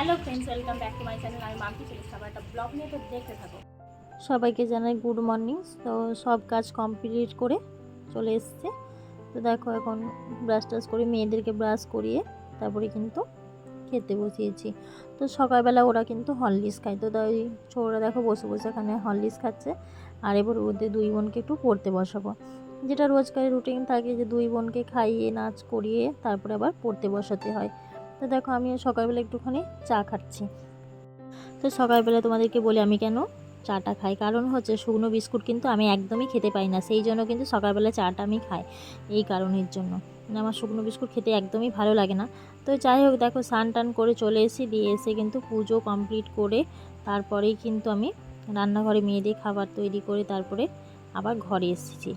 Hello friends, welcome back to my channel. আমি মাম্পি চলে আবার একটা ব্লগ নিয়ে, তো দেখতে থাকো। সবাইকে জানাই গুড মর্নিং। তো সব কাজ কমপ্লিট করে চলে এসছে। তো দেখো এখন ব্রাশ টাশ করে মেয়েদেরকে ব্রাশ করিয়ে তারপরে কিন্তু খেতে বসিয়েছি। তো সকালবেলা ওরা কিন্তু হরলিক্স খায়। তো তাই ছোটরা দেখো বসে বসে এখানে হরলিক্স খাচ্ছে। আর এবার ওদের দুই বোনকে একটু পড়তে বসাবো। যেটা রোজকারের রুটিন থাকে যে দুই বোনকে খাইয়ে, নাচ করিয়ে তারপরে আবার পড়তে বসাতে হয়। তো দেখো আমি সকালবেলা একটুখানি চা খাচ্ছি। তো সকালবেলা তোমাদেরকে বলি আমি কেন চাটা খাই? কারণ হচ্ছে শুকনো বিস্কুট কিন্তু আমি একদমই খেতে পাই না। সেই জন্য কিন্তু সকালবেলা চাটা আমি খাই এই কারণের জন্য। মানে আমার শুকনো বিস্কুট খেতে একদমই ভালো লাগে না। তো যাই হোক, দেখো, স্নান টান করে চলে এসে দিয়ে এসে কিন্তু পুজো কমপ্লিট করে তারপরেই কিন্তু আমি রান্নাঘরে মেয়েদের খাবার তৈরি করে তারপরে আবার ঘরে এসেছি।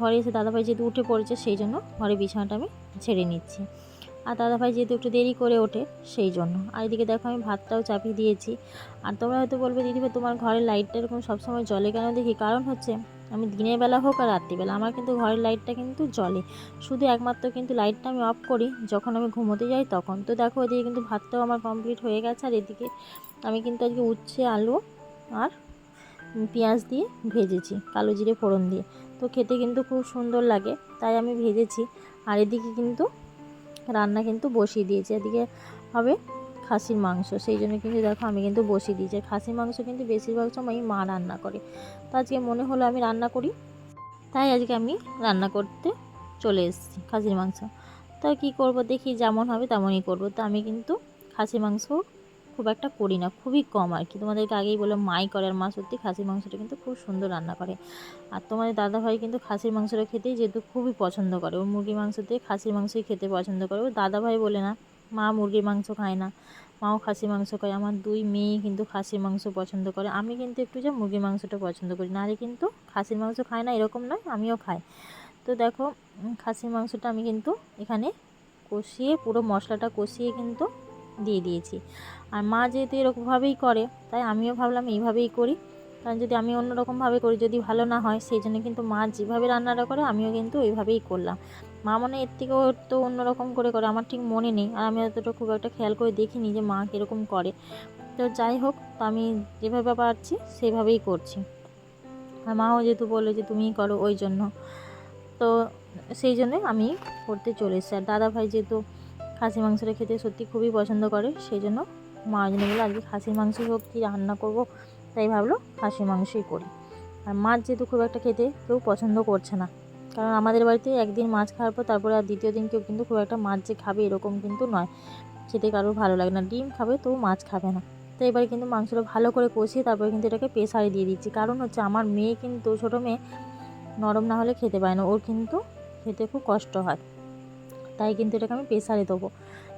ঘরে এসে দাদাভাই যেহেতু উঠে পড়েছে, সেই জন্য ঘরে বিছানাটা আমি ছেড়ে নিচ্ছি। আর দাদাভাই যেহেতু একটু দেরি করে ওঠে সেই জন্য। আর এদিকে দেখো আমি ভাতটাও চাপিয়ে দিয়েছি। আর তোমরা হয়তো বলবে, দিদিভাই, তোমার ঘরের লাইটটা এরকম সবসময় জলে কেন দেখি? কারণ হচ্ছে আমি দিনের বেলা হোক আর রাত্রিবেলা, আমার কিন্তু ঘরের লাইটটা কিন্তু জ্বলে। শুধু একমাত্র কিন্তু লাইটটা আমি অফ করি যখন আমি ঘুমোতে যাই তখন। তো দেখো ওদিকে কিন্তু ভাতটাও আমার কমপ্লিট হয়ে গেছে। আর এদিকে আমি কিন্তু আজকে উচ্ছে, আলু আর পেঁয়াজ দিয়ে ভেজেছি, কালো জিরে ফোড়ন দিয়ে। তো খেতে কিন্তু খুব সুন্দর লাগে, তাই আমি ভেজেছি। আর এদিকে কিন্তু রান্না কিন্তু বসিয়ে দিয়েছি। এদিকে হবে খাসির মাংস। সেই জন্য কিন্তু দেখো আমি কিন্তু বসিয়ে দিয়েছি। খাসির মাংস কিন্তু বেশিরভাগ সময় মা রান্না করে। তো আজকে মনে হলো আমি রান্না করি। তাই আজকে আমি রান্না করতে চলে এসেছি খাসির মাংস। তো কী করব, দেখি যেমন হবে তেমনই করব। তো আমি কিন্তু খাসির মাংস খুব একটা করি না, খুবই কম আর কি। তোমাদেরকে আগেই বলে মাই করে আর মা সত্যি খাসির মাংসটা কিন্তু খুব সুন্দর রান্না করে। আর তোমাদের দাদাভাই কিন্তু খাসির মাংসটা খেতেই যেহেতু খুবই পছন্দ করে, ও মুরগির মাংস দিয়ে খাসির মাংসই খেতে পছন্দ করে। ও দাদাভাই বলে না, মা মুরগির মাংস খায় না, মাও খাসির মাংস খায়। আমার দুই মেয়ে কিন্তু খাসির মাংস পছন্দ করে। আমি কিন্তু একটু যে মুরগির মাংসটা পছন্দ করি, নাহলে কিন্তু খাসির মাংস খায় না, এরকম নয়, আমিও খাই। তো দেখো খাসির মাংসটা আমি কিন্তু এখানে কষিয়ে, পুরো মশলাটা কষিয়ে কিন্তু দিয়ে দিয়েছি। আর মা যেহেতু এরকমভাবেই করে, তাই আমিও ভাবলাম এইভাবেই করি। কারণ যদি আমি অন্যরকমভাবে করি, যদি ভালো না হয়, সেই জন্য কিন্তু মা যেভাবে রান্নাটা করে, আমিও কিন্তু ওইভাবেই করলাম। মা মনে এর থেকেও তো অন্যরকম করে করে, আমার ঠিক মনে নেই। আর আমি অতটা খুব একটা খেয়াল করে দেখিনি যে মা কীরকম করে। তো যাই হোক, তো আমি যেভাবে পারছি, সেভাবেই করছি। আর মাও যেহেতু বলল যে তুমিই করো ওই জন্য। তো সেই জন্যে আমি করতে চলে এসেছি আর দাদা ভাই যেহেতু খাসি মাংসটা খেতে সত্যি খুবই পছন্দ করে, সেই জন্য মা জন্য বলে আজকে খাসির মাংস হোক কি রান্না করব, তাই ভাবলো খাসির মাংসই করি। আর মাছ যেহেতু খুব একটা খেতে কেউ পছন্দ করছে না, কারণ আমাদের বাড়িতে একদিন মাছ খাওয়ার পর তারপরে আর দ্বিতীয় দিন কেউ কিন্তু খুব একটা মাছ যে খাবে এরকম কিন্তু নয়, খেতে কারোর ভালো লাগে না, ডিম খাবে তবু মাছ খাবে না। তো এবারে কিন্তু মাংসটা ভালো করে কষিয়ে তারপরে কিন্তু এটাকে প্রেসারে দিয়ে দিচ্ছি, কারণ হচ্ছে আমার মেয়ে কিন্তু ছোটো মেয়ে নরম না হলে খেতে পায় না, ওর কিন্তু খেতে খুব কষ্ট হয়। তাই কিন্তু এটাকে আমি প্রেশারে দেবো।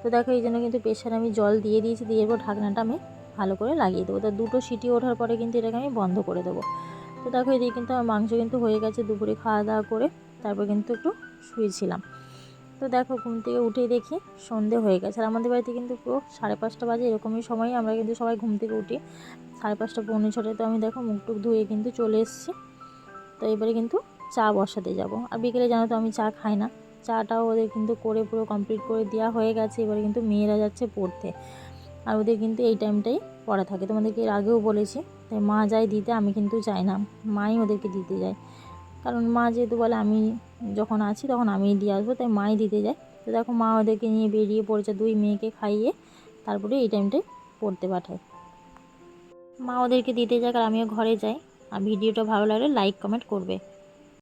তো দেখো এই জন্য কিন্তু প্রেশারে আমি জল দিয়ে দিয়েছি, দিয়ে এরপর ঢাকনাটা আমি ভালো করে লাগিয়ে দেবো। তো দুটো সিটি ওঠার পরে কিন্তু এটাকে আমি বন্ধ করে দেবো। তো দেখো এদিকে কিন্তু আমার মাংস কিন্তু হয়ে গেছে দুপুরে খাওয়া দাওয়া করে, তারপর কিন্তু একটু শুয়েছিলাম। তো দেখো ঘুম থেকে উঠে দেখি সন্ধে হয়ে গেছে। আর আমাদের বাড়িতে কিন্তু পুরো সাড়ে পাঁচটা বাজে এরকমই সময়, আমরা কিন্তু সবাই ঘুম থেকে উঠি সাড়ে পাঁচটা, পৌনে ছটায়। তো আমি দেখো মুখ টুক ধুয়ে কিন্তু চলে এসেছি। তো এবারে কিন্তু চা বসাতে যাব। আর বিকেলে জানো তো আমি চা খাই না। চাটাও ওদের কিন্তু করে পুরো কমপ্লিট করে দেওয়া হয়ে গেছে। এবারে কিন্তু মেয়েরা যাচ্ছে পড়তে। আর ওদের কিন্তু এই টাইমটাই পড়া থাকে। তোমাদেরকে এর আগেও বলেছি, তাই মা যায় দিতে, আমি কিন্তু যাই না। মাই ওদেরকে দিতে যায়। কারণ মা যেহেতু বলে, আমি যখন আছি তখন আমিই দিয়ে আসব, তাই মাই দিতে যায়। তো দেখো মা ওদেরকে নিয়ে বেরিয়ে পড়েছে দুই মেয়েকে খাইয়ে, তারপরে এই টাইমটায় পড়তে পাঠায়। মা ওদেরকে দিতে যাক আর আমিও ঘরে যাই। আর ভিডিওটা ভালো লাগলে লাইক কমেন্ট করবে।